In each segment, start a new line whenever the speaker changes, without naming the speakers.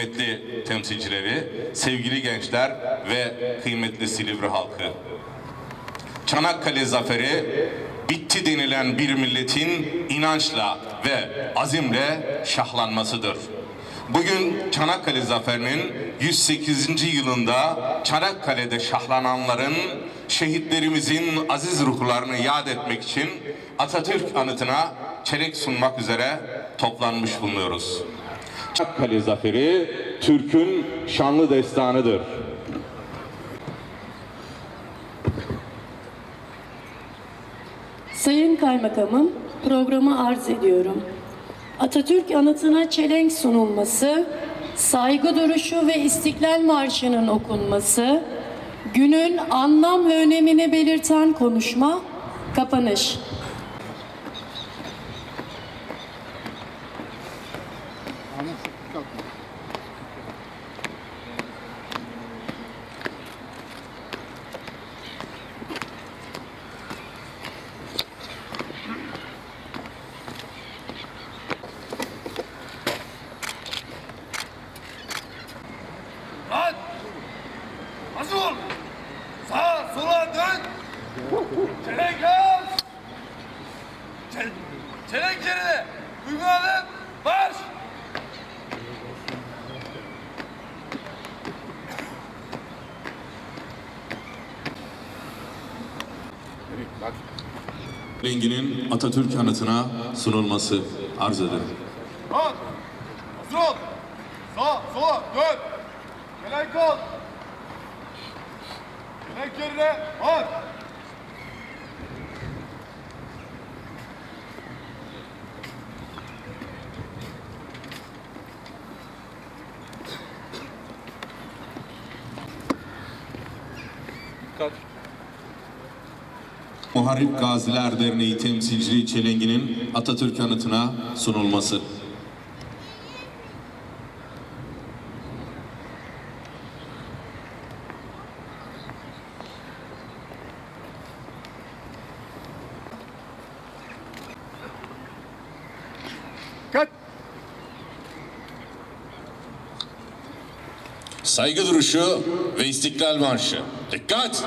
Kıymetli temsilcileri, sevgili gençler ve kıymetli Silivri halkı. Çanakkale zaferi bitti denilen bir milletin inançla ve azimle şahlanmasıdır. Bugün Çanakkale Zaferi'nin 108. yılında Çanakkale'de şahlananların, şehitlerimizin aziz ruhlarını yad etmek için Atatürk anıtına çelenk sunmak üzere toplanmış bulunuyoruz. Çanakkale Zaferi Türk'ün şanlı destanıdır.
Sayın Kaymakamım, programı arz ediyorum. Atatürk anıtına çelenk sunulması, saygı duruşu ve İstiklal Marşı'nın okunması, günün anlam ve önemini belirten konuşma, kapanış.
Lan! Hazır ol! Sağa sola dön! Çelenk yerine! Uygun adım!
Renginin Atatürk anıtına sunulması arz ederim.
Lan! Hazır ol! Sağa sola dön! Çelenk al! Çelenk yerine! Marş!
Muharip Gaziler Derneği temsilciliği çelenginin Atatürk anıtına sunulması.
Kaç!
Saygı duruşu ve İstiklal Marşı. Dikkat!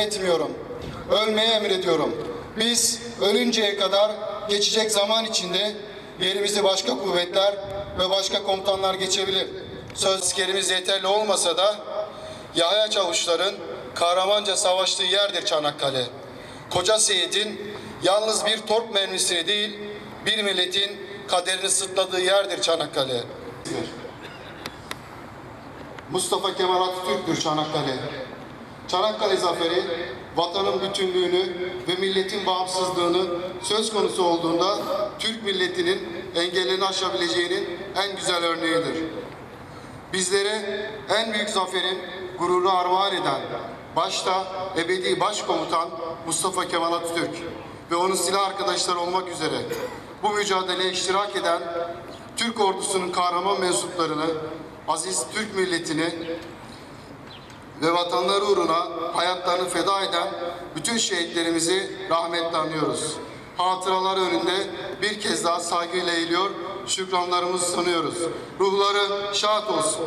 Emretmiyorum. Ölmeye emrediyorum. Biz ölünceye kadar geçecek zaman içinde yerimizi başka kuvvetler ve başka komutanlar geçebilir. Söz askerimiz yeterli olmasa da Yahya Çavuşların kahramanca savaştığı yerdir Çanakkale. Koca Seyit'in yalnız bir torp mermisini değil, bir milletin kaderini sırtladığı yerdir Çanakkale. Mustafa Kemal Atatürk'tür Çanakkale. Çanakkale Zaferi vatanın bütünlüğünü ve milletin bağımsızlığını söz konusu olduğunda Türk milletinin engellerini aşabileceğinin en güzel örneğidir. Bizlere en büyük zaferin gururunu armağan eden başta ebedi başkomutan Mustafa Kemal Atatürk ve onun silah arkadaşları olmak üzere bu mücadeleye iştirak eden Türk ordusunun kahraman mensuplarını, aziz Türk milletini ve vatanları uğruna hayatlarını feda eden bütün şehitlerimizi rahmetle anıyoruz. Hatıraları önünde bir kez daha saygıyla eğiliyor, şükranlarımızı sunuyoruz. Ruhları şad olsun.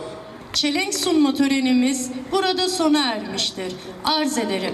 Çelenk sunma törenimiz burada sona ermiştir. Arz ederim.